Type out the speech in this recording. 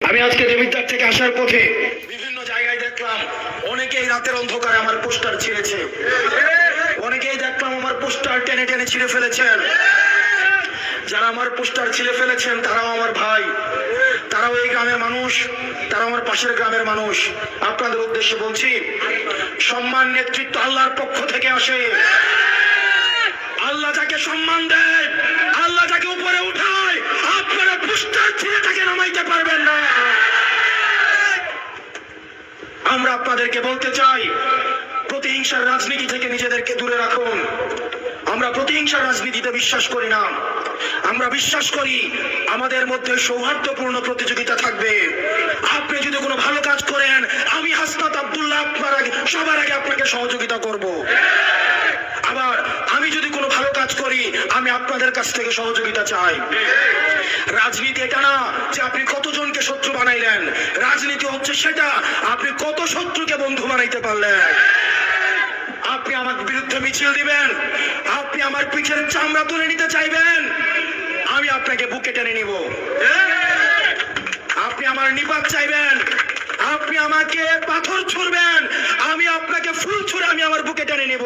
আমি আজকে দেবিদ্বার থেকে আসার পথে বিভিন্ন জায়গায় দেখলাম অনেকেই রাতের অন্ধকারে আমার পোস্টার ছিঁড়েছে। অনেকেই দেখলাম আমার পোস্টার টেনে টেনে ছিঁড়ে ফেলেছেন। যারা আমার পোস্টার ছিঁড়ে ফেলেছেন, তারাও আমার ভাই। তারাও এই গ্রামের মানুষ তারা আমার পাশের গ্রামের মানুষ। আপনাদের উদ্দেশ্যে বলছি, সম্মান নেতৃত্ব আল্লাহর পক্ষ থেকে আসে। আল্লাহ যাকে সম্মান দেয় তাকে নামাইতে পারবেন না। আমরা আপনাদেরকে বলতে চাই, প্রতিহিংসার রাজনীতি থেকে নিজেদেরকে দূরে রাখুন। আমরা প্রতিহিংসার রাজনীতিতে বিশ্বাস করি না। আমরা বিশ্বাস করি আমাদের মধ্যে সৌহার্দ্যপূর্ণ প্রতিযোগিতা থাকবে। আপনি যদি কোনো ভালো কাজ করেন, আমি হাসনাত আব্দুল্লাহ আপনার আগে সবার আগে আপনাকে সহযোগিতা করব আবার আমি যদি কোনো ভালো কাজ করি, আমি আপনাদের কাছ থেকে সহযোগিতা চাই। রাজনীতি এটা না যে আপনি কতজনকে শত্রু বানাইলেন। রাজনীতি হচ্ছে সেটা, আপনি কত শত্রুকে বন্ধু বানাইতে পারলেন। আপনি আমার বিরুদ্ধে মিছিল দিবেন, আপনি আমার পিছের চামড়া তুলে নিতে চাইবেন, আমি আপনাকে বুকে টেনে নিব। আপনি আমার নিপাত চাইবেন, আপনি আমাকে পাথর ছুড়বেন, আমি আপনাকে ফুল ছুড়ে আমি আমার বুকে টেনে নিব।